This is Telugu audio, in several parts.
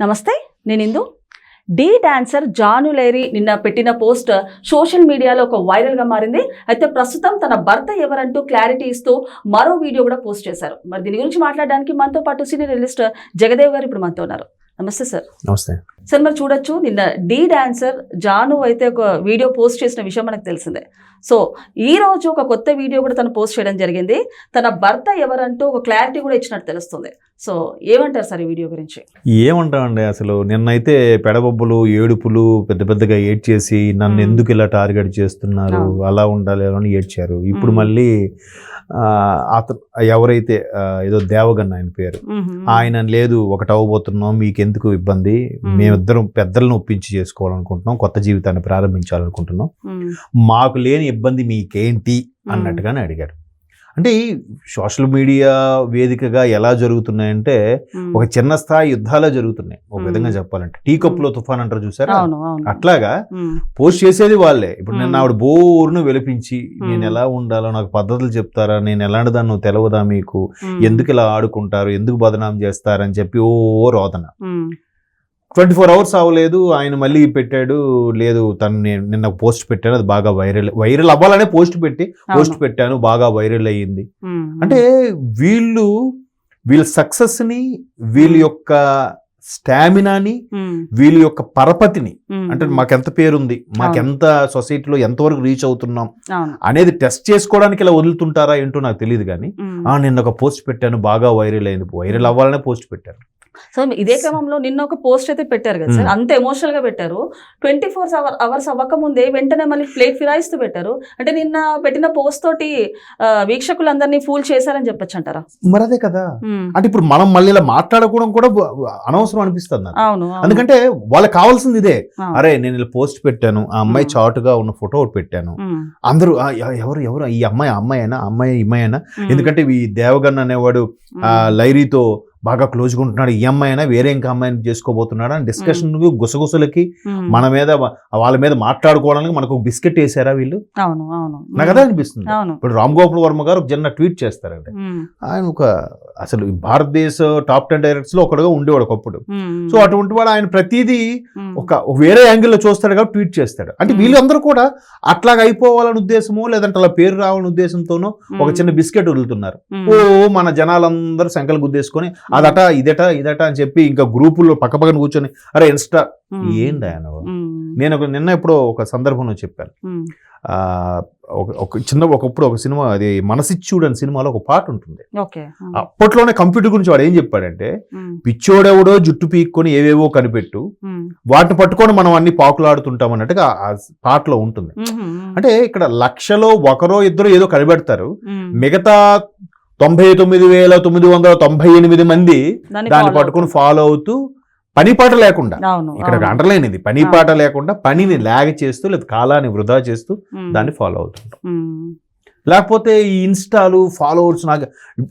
నమస్తే నేను ఇందు. డి డాన్సర్ జాను లేరి నిన్న పెట్టిన పోస్ట్ సోషల్ మీడియాలో ఒక వైరల్గా మారింది. అయితే ప్రస్తుతం తన భర్త ఎవరంటూ క్లారిటీ ఇస్తూ మరో వీడియో కూడా పోస్ట్ చేశారు. మరి దీని గురించి మాట్లాడడానికి మనతో పాటు సీనియర్ జర్నలిస్ట్ జగదేవ్ గారు ఇప్పుడు మనతో ఉన్నారు. నమస్తే సార్. నమస్తే. సార్ మరి చూడొచ్చు నిన్న డి డాన్సర్ జాను అయితే ఒక వీడియో పోస్ట్ చేసిన విషయం మనకు తెలిసిందే. సో ఈ రోజు ఒక కొత్త వీడియో కూడా తను పోస్ట్ చేయడం జరిగింది. తన భర్త ఎవరంటూ ఒక క్లారిటీ కూడా ఇచ్చినట్టు తెలుస్తుంది. సో ఏమంటారు సార్ ఈ వీడియో గురించి ఏమంటామండి అసలు నిన్నైతే పెడబొబ్బులు ఏడుపులు పెద్ద పెద్దగా ఏడ్చేసి నన్ను. ఎందుకు ఇలా టార్గెట్ చేస్తున్నారు. అలా ఉండాలి అని ఏడ్చారు ఇప్పుడు. మళ్ళీ అతను ఎవరైతే ఏదో దేవగన్ ఆయన పేరు ఆయన లేదు ఒకటి అవ్వబోతున్నాం మీకు ఎందుకు ఇబ్బంది మ్మ్. మేమిద్దరం పెద్దలను ఒప్పించి చేసుకోవాలనుకుంటున్నాం కొత్త జీవితాన్ని ప్రారంభించాలనుకుంటున్నాం. మాకు లేని ఇబ్బంది మీకేంటి అన్నట్టుగానే అడిగారు అంటే ఈ సోషల్ మీడియా వేదికగా ఎలా జరుగుతున్నాయంటే. ఒక చిన్న స్థాయి యుద్ధాలే జరుగుతున్నాయి ఒక. విధంగా చెప్పాలంటే టీ కప్పులో తుఫాన్ అంటారు చూసారా అట్లాగా. పోస్ట్ చేసేది వాళ్ళే ఇప్పుడు. నిన్న ఆవిడ బోరును వెలిపించి నేను. ఎలా ఉండాలో నాకు పద్ధతులు చెప్తారా నేను ఎలాంటి దాన్ని తెలవదా మీకు. ఎందుకు ఇలా ఆడుకుంటారు ఎందుకు బదనాం చేస్తారని చెప్పి ఓ రోదన. ట్వంటీ ఫోర్ అవర్స్ అవ్వలేదు ఆయన మళ్ళీ పెట్టాడు లేదు తను నేను నిన్న పోస్ట్ పెట్టాను అది బాగా వైరల్ వైరల్ అవ్వాలనే పోస్ట్ పెట్టి పోస్ట్. పెట్టాను బాగా వైరల్ అయ్యింది. అంటే వీళ్ళు వీళ్ళ సక్సెస్ని వీళ్ళ యొక్క స్టామినాని. వీళ్ళ యొక్క పరపతిని. అంటే మాకెంత పేరుంది మాకెంత సొసైటీలో ఎంతవరకు రీచ్ అవుతున్నాం అనేది టెస్ట్ చేసుకోవడానికి ఇలా వదులుతుంటారా ఏంటో నాకు తెలియదు కానీ నిన్న ఒక పోస్ట్ పెట్టాను బాగా వైరల్ అయింది వైరల్ అవ్వాలనే పోస్ట్ పెట్టాను సో ఇదే క్రమంలో నిన్న ఒక పోస్ట్ అయితే పెట్టారు కదా సార్ మ్మ్. అంత ఎమోషనల్గా పెట్టారు ట్వంటీ ఫోర్ అవర్ అవర్స్ అవ్వక ముందే వెంటనే మళ్ళీ ప్లేట్ ఫిరాయిస్తూ పెట్టారు అంటే నిన్న పెట్టిన పోస్ట్ తోటి వీక్షకులందరినీ ఫూల్ చేశారని చెప్పొచ్చు అంటారా మరి అదే కదా మ్మ్. అంటే ఇప్పుడు మనం మళ్ళీ ఇలా మాట్లాడుకోవడం కూడా అనవసరం అనిపిస్తుంది అవును. ఎందుకంటే వాళ్ళకి కావాల్సింది ఇదే. అరే నేను ఇలా పోస్ట్ పెట్టాను ఆ అమ్మాయి మ్మ్. చాటుగా ఉన్న ఫోటో ఒకటి పెట్టాను. అందరూ "ఆ, ఎ- ఎవరు ఎవరు ఈ అమ్మాయి అమ్మాయినా ఆ అమ్మాయి అమ్మాయినా మ్మ్. ఎందుకంటే ఈ దేవగన్ అనేవాడు. లైరీతో బాగా క్లోజ్గా ఉంటున్నాడు ఈ అమ్మాయి అయినా వేరే ఇంకా అమ్మాయిని చేసుకోబోతున్నాడు అని డిస్కషన్ గుసగుసలకి. మన మీద వాళ్ళ మీద మాట్లాడుకోవడానికి మనకు బిస్కెట్ వేసారా వీళ్ళు అవును అవును నాకు అదే అనిపిస్తుంది ఇప్పుడు రామ్ గోపాల్ వర్మ గారు ఒక చిన్న ట్వీట్ చేస్తారంటే మ్మ్. ఆయన ఒక అసలు ఈ భారతదేశ టాప్ టెన్ డైరెక్టర్స్లో ఒకడుగా ఉండేవాడు ఒకప్పుడు. సో అటువంటి వాడు ఆయన ప్రతిదీ. ఒక వేరే యాంగిల్లో చూస్తాడు కాబట్టి ట్వీట్ చేస్తాడు అంటే. వీళ్ళందరూ కూడా అట్లాగ అయిపోవాలని ఉద్దేశమో లేదంటే అలా పేరు రావాలని ఉద్దేశంతోనో ఒక. చిన్న బిస్కెట్ వదులుతున్నారు. ఓ మన జనాలందరూ సంకలు గుద్దేసుకొని అదట ఇదట ఇదట అని చెప్పి ఇంకా గ్రూపుల్లో పక్క పక్కన కూర్చొని అరే ఇన్స్టా. ఏంటి ఆయన. నేను ఒక నిన్న ఎప్పుడో ఒక సందర్భంలో చెప్పాను ఒక చిన్న ఒకప్పుడు ఒక సినిమా అది మనసిచ్చుడు అనే సినిమాలో ఒక పాట ఉంటుంది. అప్పట్లోనే కంప్యూటర్ గురించి వాడు ఏం చెప్పాడంటే. పిచ్చోడెవడో జుట్టు పీక్కొని ఏవేవో కనిపెట్టు. వాటిని పట్టుకొని మనం అన్ని పాకులాడుతుంటాం అన్నట్టుగా ఆ పాటలో ఉంటుంది. అంటే ఇక్కడ లక్షలో ఒకరో ఇద్దరు ఏదో కనిపెడతారు. మిగతా తొంభై తొమ్మిది వేల తొమ్మిది వందల తొంభై ఎనిమిది మంది దాన్ని పట్టుకొని. ఫాలో అవుతూ పని పాట లేకుండా ఇక్కడ. అండర్లైన్ ఇది పని. పాట లేకుండా పనిని లాగ చేస్తూ లేదా కాలాన్ని వృధా చేస్తూ. దాన్ని ఫాలో అవుతుంటాం. లేకపోతే ఈ ఇన్స్టాలు ఫాలోవర్స్ నాకు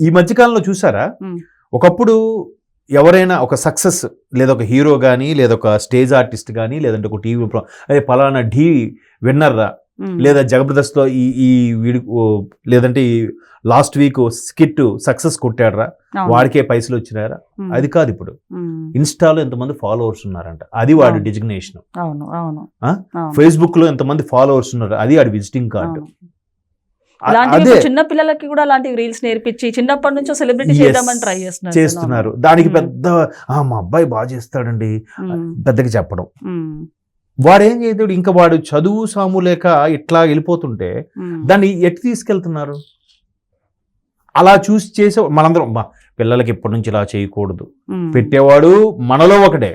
ఈ మధ్యకాలంలో చూసారా. ఒకప్పుడు ఎవరైనా ఒక సక్సెస్ లేదా ఒక హీరో కానీ లేదా ఒక స్టేజ్ ఆర్టిస్ట్ కానీ లేదంటే ఒక టీవీ అదే పలానా ఢీ విన్నర్ రా మ్మ్. లేదా జబర్దస్త్లో ఈ ఈ వీడి లేదంటే ఈ లాస్ట్ వీక్ స్కిట్ సక్సెస్ కొట్టాడరా. వాడికే పైసలు వచ్చినారా. అది కాదు ఇప్పుడు. ఇన్స్టాలో ఎంతమంది ఫాలోవర్స్ ఉన్నారంట అది వాడి. డిజిగ్నేషన్. ఫేస్బుక్లో ఎంతమంది ఫాలోవర్స్ ఉన్నారు అది వాడి విజిటింగ్ కార్డు చిన్న పిల్లలకి కూడా అలాంటి రీల్స్ నేర్పించి చిన్నప్పటి నుంచో సెలబ్రిటీ. చేద్దామని ట్రై చేస్తున్నారు చేస్తున్నారు దానికి. పెద్ద మా అబ్బాయి బాగా చేస్తాడండి. పెద్దగా చెప్పడం. వాడు చేయలేడు ఇంకా వాడు చదువు సాము లేక ఇట్లా వెళ్ళిపోతుంటే. దాన్ని ఎటు తీసుకెళ్తున్నారు అలా చూసి చేసే మనందరం "అబ్బా, పిల్లలకి ఇప్పటి నుంచి ఇలా చేయకూడదు. పెట్టేవాడు మనలో ఒకడే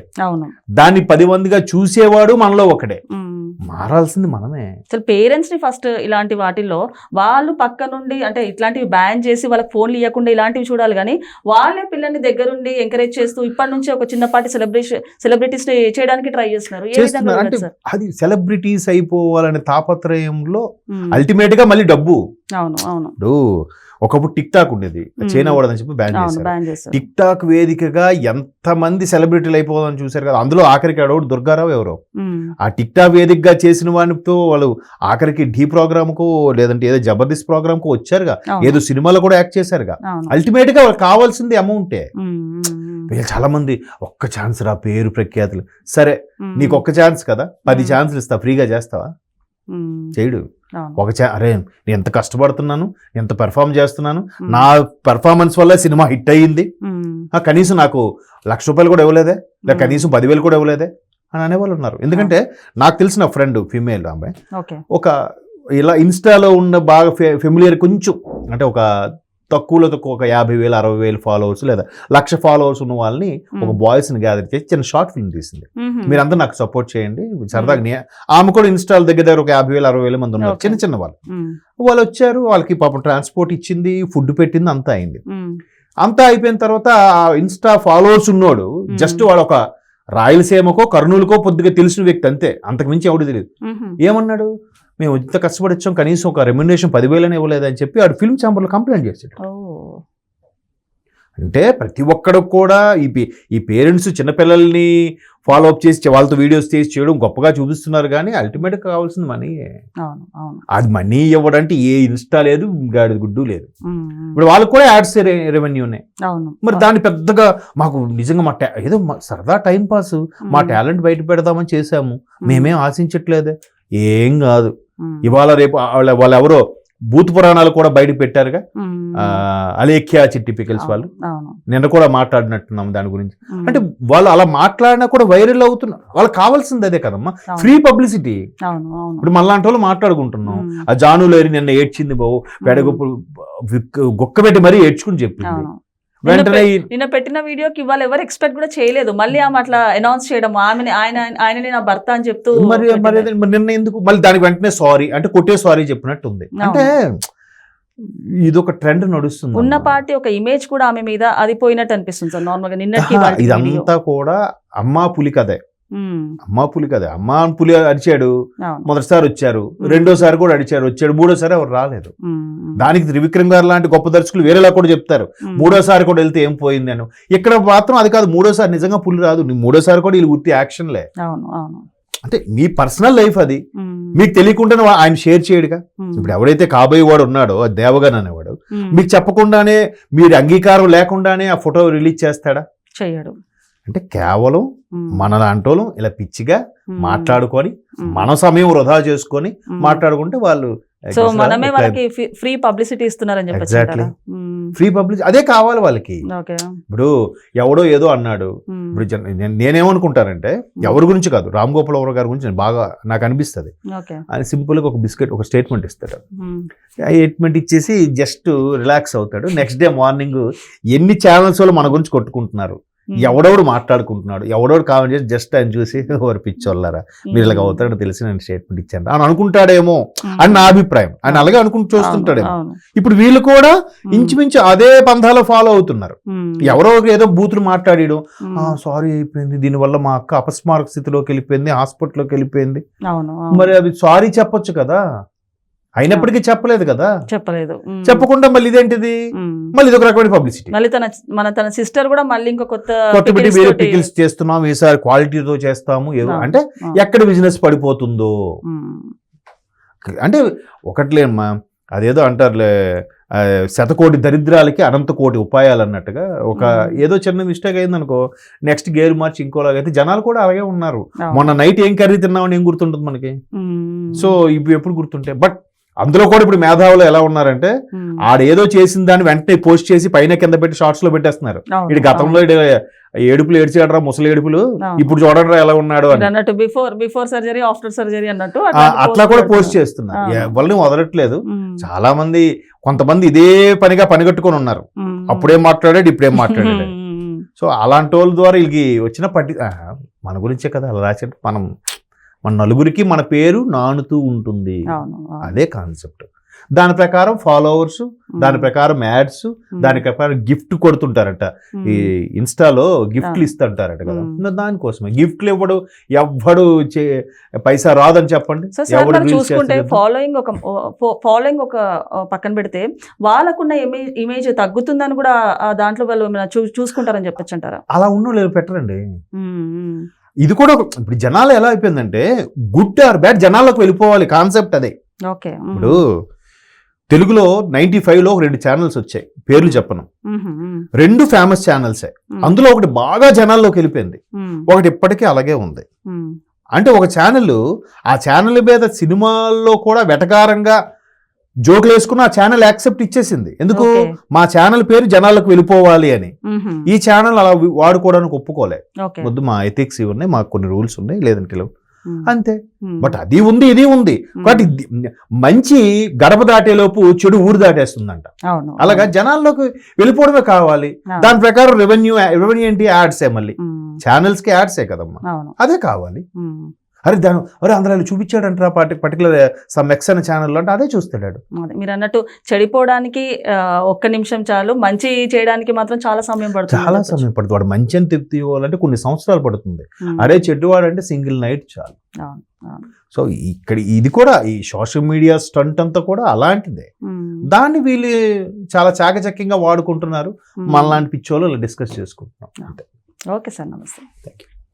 దాన్ని పది మందిగా చూసేవాడు మనలో ఒకడే. మారాల్సింది మనమే. అసలు పేరెంట్స్ని ఫస్ట్ ఇలాంటి వాటిల్లో వాళ్ళు పక్క నుండి అంటే ఇట్లాంటివి బ్యాన్ చేసి వాళ్ళకి ఫోన్లు ఇవ్వకుండా ఇలాంటివి చూడాలి కానీ వాళ్ళే పిల్లల్ని దగ్గరుండి ఎంకరేజ్ చేస్తూ ఇప్పటి నుంచి ఒక చిన్నపాటి సెలబ్రేషన్ సెలబ్రిటీస్ని చేయడానికి ట్రై చేస్తున్నారు. అంటే? అది సెలబ్రిటీస్ అయిపోవాలనే తాపత్రయంలో. అల్టిమేట్గా మళ్ళీ డబ్బు. అవును అవును. ఒకప్పుడు టిక్ టాక్ ఉండేది. చైనా వాడదని చెప్పి బ్యాన్ చేశారు. టిక్ టాక్ వేదికగా ఎంతమంది సెలబ్రిటీలు అయిపోవాలని చూశారు కదా అందులో ఆఖరికి అడవుడు దుర్గారావు ఎవరో. ఆ టిక్ టాక్ వేదికగా చేసిన వానితో వాళ్ళు ఆఖరికి ఢీ ప్రోగ్రామ్కు లేదంటే ఏదో జబర్దస్త్ ప్రోగ్రామ్కు వచ్చారుగా. ఏదో సినిమాలో కూడా యాక్ట్ చేశారుగా అవును. అల్టిమేట్గా వాళ్ళకి కావాల్సింది అమౌంటే చాలా మంది ఒక్క ఛాన్స్ రా పేరు ప్రఖ్యాతులు. సరే నీకు ఒక్క ఛాన్స్ కదా. పది. ఛాన్సులు ఇస్తా ఫ్రీగా చేస్తావా? చేయడు. ఒక అరే నేను ఎంత కష్టపడుతున్నాను ఎంత పెర్ఫామ్ చేస్తున్నాను నా పెర్ఫార్మెన్స్ వల్ల సినిమా హిట్ అయ్యింది. కనీసం నాకు లక్ష రూపాయలు కూడా ఇవ్వలేదే లేక కనీసం పదివేలు కూడా ఇవ్వలేదే అని అనేవాళ్ళు ఉన్నారు. ఎందుకంటే నాకు తెలిసిన ఫ్రెండ్ ఫీమేల్ ఆమె ఒక ఇలా ఇన్స్టాలో ఉన్న బాగా ఫెమిలియర్ కొంచెం అంటే ఒక తక్కువలో తక్కువ ఒక యాభై వేలు అరవై వేలు ఫాలోవర్స్ లేదా లక్ష ఫాలోవర్స్ ఉన్న వాళ్ళని ఒక ఉమ్, బాయ్స్ని గ్యాదర్ చేసి చిన్న షార్ట్ ఫిల్మ్ తీసింది. మీరందరూ నాకు సపోర్ట్ చేయండి. సరదాగా నే- ఆమె కూడా ఇన్స్టాల్ దగ్గర దగ్గర ఒక యాభై వేలు అరవై వేల మంది ఉన్నారు. చిన్న చిన్న వాళ్ళు. వాళ్ళు వచ్చారు వాళ్ళకి పాపం ట్రాన్స్పోర్ట్ ఇచ్చింది ఫుడ్ పెట్టింది అంతా అయింది. అంతా అయిపోయిన తర్వాత ఆ ఇన్స్టా ఫాలోవర్స్ ఉన్నోడు. జస్ట్ వాడు ఒక రాయలసీమకో కర్నూలుకో పొద్దుగా తెలిసిన వ్యక్తి అంతే. అంతకు మించి ఎవడు తెలియదు. ఏమన్నాడు? మేము ఇంత కష్టపడి వచ్చాం కనీసం ఒక రెమ్యునేషన్ పదివేలని ఇవ్వలేదని చెప్పి వాడు ఫిల్మ్ ఛాంబర్లో కంప్లైంట్ చేశాడు. అంటే ప్రతి ఒక్కడు కూడా ఈ ఈ పేరెంట్స్ చిన్నపిల్లల్ని ఫాలో అప్ చేసి వాళ్ళతో వీడియోస్ చేసి చేయడం గొప్పగా చూపిస్తున్నారు కానీ అల్టిమేట్గా కావాల్సింది మనీ అది మనీ ఇవ్వడానికి ఏ ఇన్స్టా లేదు గాడి గుడ్డు లేదు. ఇప్పుడు వాళ్ళకి కూడా యాడ్స్ రెవెన్యూ ఉన్నాయి. మరి దాన్ని పెద్దగా మాకు నిజంగా మా ఏదో సరదా టైం పాస్ మా టాలెంట్ బయట పెడదామని చేశాము. మేమేం ఆశించట్లేదే. ఏం కాదు. ఇవాళ రేపు వాళ్ళ వాళ్ళు ఎవరో భూత పురాణాలు కూడా బయట పెట్టారుగా. అలేఖ్యా చిట్టి పికల్స్ వాళ్ళు నిన్న కూడా మాట్లాడినట్టున్నాం దాని గురించి. అంటే వాళ్ళు అలా మాట్లాడినా కూడా వైరల్ అవుతున్నారు వాళ్ళకి కావాల్సింది అదే కదమ్మా. Free publicity. ఇప్పుడు మళ్ళాంటి వాళ్ళు మాట్లాడుకుంటున్నాం. ఆ జాను లేరి నిన్న ఏడ్చింది బావు పెడగొప్పు గుక్క పెట్టి మరీ ఏడ్చుకుని చెప్పింది. వెంటనే నిన్న పెట్టిన వీడియోకి ఇవాళ ఎవరు ఎక్స్పెక్ట్ కూడా చేయలేదు. మళ్ళీ ఆమె అట్లా అనౌన్స్ చేయడం ఆమెని ఆయన ఆయననే నా భర్త అని చెప్తూ మరి నిన్న ఎందుకు? మళ్ళీ దానికి వెంటనే సారీ అంటే కొట్టే సారీ చెప్పినట్టు ఉంది అంటే ఇది ఒక ట్రెండ్ నడుస్తుంది ఉన్న. పార్టీ ఒక ఇమేజ్ కూడా ఆమె మీద అది పోయినట్టు అనిపిస్తుంది సార్ నార్మల్గా నిన్నటి ఆహా, ఇదంతా కూడా అమ్మా పులి కథే. అమ్మా పులి కథే అమ్మా పులి అరిచాడు మొదటిసారి వచ్చారు. రెండోసారి కూడా అడిచారు వచ్చాడు మూడోసారి ఎవరు రాలేదు. దానికి త్రివిక్రమ్ గారు లాంటి గొప్ప దర్శకులు వేరేలా కూడా చెప్తారు. మూడోసారి కూడా వెళ్తే ఏం పోయింది అని. ఇక్కడ మాత్రం అది కాదు మూడోసారి నిజంగా పులి రాదు. మూడోసారి కూడా వీళ్ళు గుర్తి యాక్షన్లే. అంటే మీ పర్సనల్ లైఫ్ అది. మీకు తెలియకుండానే ఆయన షేర్ చేయడుగా. ఇప్పుడు ఎవడైతే కాబోయే వాడు ఉన్నాడో దేవగన్ అనేవాడు మీకు చెప్పకుండానే మీరు అంగీకారం లేకుండానే ఆ ఫోటో రిలీజ్ చేస్తాడా? చెయ్యడు అంటే కేవలం మన లాంటోళ్ళం ఇలా పిచ్చిగా మాట్లాడుకొని మన సమయం వృధా చేసుకొని. మాట్లాడుకుంటే వాళ్ళు సో మనమే వాళ్ళకి ఫ్రీ పబ్లిసిటీ ఇస్తున్నారని చెప్పచ్చు Exactly. ఫ్రీ పబ్లిక్ అదే కావాలి వాళ్ళకి. ఇప్పుడు ఎవడో ఏదో అన్నాడు. ఇప్పుడు నేనేమనుకుంటానంటే ఎవరి గురించి కాదు రామ్ గోపాల్ వర్మ గారి గురించి బాగా నాకు అనిపిస్తుంది. ఆయన సింపుల్గా ఒక బిస్కెట్ ఒక స్టేట్మెంట్ ఇస్తాడు. ఆ స్టేట్మెంట్ ఇచ్చేసి జస్ట్ రిలాక్స్ అవుతాడు. నెక్స్ట్ డే మార్నింగ్ ఎన్ని ఛానల్స్ వాళ్ళు మన గురించి కొట్టుకుంటున్నారు. ఎవడెవడు మాట్లాడుకుంటున్నాడు ఎవడెవడు కామెంట్ చేసి జస్ట్ ఆయన చూసి ఓరు పిచ్చోళ్ళారా మీరు ఇలాగ అవుతాడో తెలిసి నేను స్టేట్మెంట్ ఇచ్చాను అని అనుకుంటాడేమో అని నా అభిప్రాయం. ఆయన అలాగే అనుకుంటూ చూస్తుంటాడేమో. ఇప్పుడు వీళ్ళు కూడా ఇంచుమించు అదే పంథాలో ఫాలో అవుతున్నారు. ఎవరో ఏదో బూతులు మాట్లాడడం. సారీ అయిపోయింది. దీనివల్ల మా అక్క అపస్మారక స్థితిలోకి వెళ్ళిపోయింది హాస్పిటల్లోకి వెళ్ళిపోయింది. మరి అది సారీ చెప్పొచ్చు కదా. అయినప్పటికీ చెప్పలేదు కదా? చెప్పలేదు. చెప్పకుండా మళ్ళీ ఇదేంటిది. మళ్ళీ ఇది ఒక రకమైన పబ్లిసిటీ మళ్ళీ తన మన తన సిస్టర్ కూడా మళ్ళీ ఇంకో కొత్త కొత్త పెట్టి వేరే పికిల్స్ చేస్తున్నాం ఈసారి క్వాలిటీతో చేస్తాము ఏదో అంటే ఎక్కడ బిజినెస్ పడిపోతుందో. అంటే ఒకట్లేమ్మా అదేదో అంటారులే శతకోటి దరిద్రాలకి అనంత కోటి ఉపాయాలు అన్నట్టుగా ఒక. ఏదో చిన్న మిస్టేక్ అయిందనుకో నెక్స్ట్ గేర్ మార్చి ఇంకోలాగైతే జనాలు కూడా అలాగే ఉన్నారు. మొన్న నైట్ ఏం కర్రీ తిన్నామని ఏం గుర్తుంటుంది మనకి? సో ఇప్పుడు ఎప్పుడు గుర్తుంటాయి? బట్ అందులో కూడా ఇప్పుడు మేధావులు ఎలా ఉన్నారంటే ఆడేదో చేసిన దాన్ని వెంటనే పోస్ట్ చేసి పైన కింద పెట్టి షార్ట్స్లో పెట్టేస్తున్నారు ఇటు గతంలో ఏడుపులు ఏడ్చాడరా ముసలి ఏడుపులు. ఇప్పుడు చూడరా ఎలా ఉన్నాడు అన్నట్టు before before surgery after surgery అన్నట్టు అట్లా కూడా. పోస్ట్ చేస్తున్నారు. ఎవరిని వదలట్లేదు. చాలా మంది కొంతమంది ఇదే పనిగా పనిగట్టుకొని ఉన్నారు. అప్పుడేం మాట్లాడాడు ఇప్పుడేం మాట్లాడాడు. సో అలాంటి వాళ్ళ ద్వారా వీళ్ళకి వచ్చిన పట్టి మన గురించే కదా అలా రాసేట మనం మన నలుగురికి మన పేరు నానుతూ ఉంటుంది. అదే కాన్సెప్ట్. దాని ప్రకారం ఫాలోవర్స్ దాని ప్రకారం యాడ్స్ దాని ప్రకారం గిఫ్ట్ కొడుతుంటారట. ఈ ఇన్స్టాలో గిఫ్ట్లు. ఇస్తుంటారట కదా. దానికోసమే. గిఫ్ట్లు ఇవ్వడు ఎవ్వడు పైసా రాదని చెప్పండి. చూసుకుంటే? ఫాలోయింగ్ ఒక ఫాలోయింగ్ ఒక పక్కన పెడితే వాళ్ళకున్న ఇమేజ్ తగ్గుతుందని కూడా దాంట్లో వాళ్ళు చూసుకుంటారని చెప్పొచ్చు అంటారా? అలా ఉన్న లేదు పెట్టరండి? ఇది కూడా ఒక- ఇప్పుడు జనాలు ఎలా అయిపోయిందంటే గుడ్ ఆర్ బ్యాడ్ జనాలకు వెళ్ళిపోవాలి కాన్సెప్ట్ అదే. ఓకే. ఇప్పుడు తెలుగులో నైన్టీ ఫైవ్లో ఒక రెండు ఛానల్స్ వచ్చాయి. పేర్లు చెప్పను. రెండు ఫేమస్ ఛానల్సే. అందులో ఒకటి బాగా జనాల్లోకి వెళ్ళిపోయింది. ఒకటి ఇప్పటికీ అలాగే ఉంది. అంటే ఒక ఛానల్ ఆ ఛానల్ మీద సినిమాల్లో కూడా వెటకారంగా జోకులు వేసుకుని ఆ ఛానల్ యాక్సెప్ట్ ఇచ్చేసింది. ఎందుకు. మా ఛానల్ పేరు జనాలకు వెళ్ళిపోవాలి అని. ఈ ఛానల్ అలా వాడుకోవడానికి ఒప్పుకోలే. వద్దు మా ఎథిక్స్ ఇవి ఉన్నాయి మాకు కొన్ని రూల్స్ ఉన్నాయి లేదంటే లేవు. అంతే. బట్ అది ఉంది ఇది ఉంది. ఇది మంచి గడప దాటేలోపు చెడు ఊరు దాటేస్తుందంట. అలాగా జనాల్లోకి వెళ్ళిపోవడమే కావాలి. దాని ప్రకారం రెవెన్యూ రెవెన్యూ ఏంటి? యాడ్సే మళ్ళీ. ఛానల్స్కి యాడ్సే కదమ్మా. అదే కావాలి. అరే దాని అరే అందులో చూపించాడంటారా పార్టి పర్టికులర్ సమ్ ఎక్స్ అనే ఛానల్లో అంటే అదే చూస్తాడు మీరు అన్నట్టు చెడిపోవడానికి ఒక్క నిమిషం చాలు మంచి చేయడానికి మాత్రం చాలా సమయం పడుతుంది. చాలా. సమయం పడుతుంది. వాడు మంచి అని తెప్పి ఇవ్వాలంటే కొన్ని సంవత్సరాలు పడుతుంది. అరే చెడ్డువాడు అంటే సింగిల్ నైట్ చాలు. సో ఇక్కడ ఇది కూడా ఈ సోషల్ మీడియా స్టంట్ అంతా కూడా అలాంటిదే. దాన్ని వీళ్ళు చాలా చాకచక్యంగా వాడుకుంటున్నారు. మనలాంటి పిచ్చోళ్ళు డిస్కస్ చేసుకుంటున్నాం. అంతే. ఓకే సార్ నమస్తే. Thank you